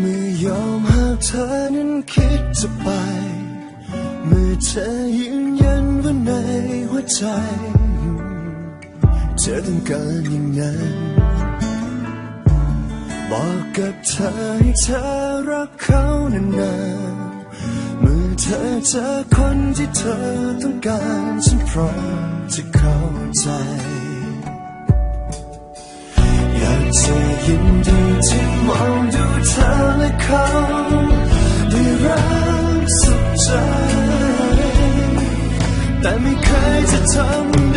เมื่อยอมหากเธอนั้นคิดจะไป เมื่อเธอยืนยันว่าในหัวใจ เธอต้องการอย่างนั้น บอกกับเธอให้เธอรักเขานานๆเมื่อเธอเจอคนที่เธอต้องการฉันพร้อมจะเข้าใจ จะยินดีที่มองดูเธอและเขาได้รักสุดใจ แต่ไม่เคยจะทำ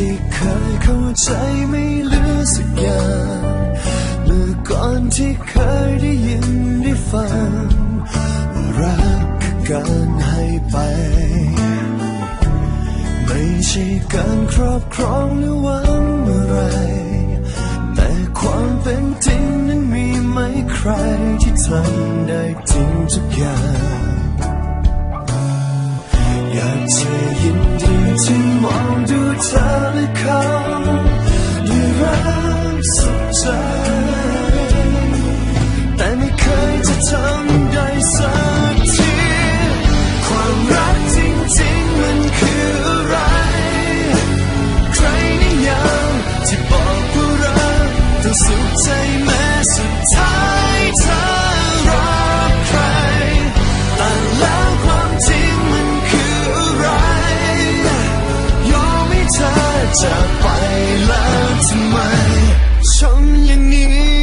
ที่เคยเข้าใจไม่เหลือสักอย่างเมื่อก่อนที่เคยได้ยินได้ฟังว่ารักคือการให้ไป ไม่ใช่การครอบครองหรือหวังอะไร แต่ความเป็นจริงนั้นมีไหมใครที่ทำได้จริงทุกอย่างอยากจะยินดีที่มองดูเธอ จะไปแล้วทำไม ฉันอย่างนี้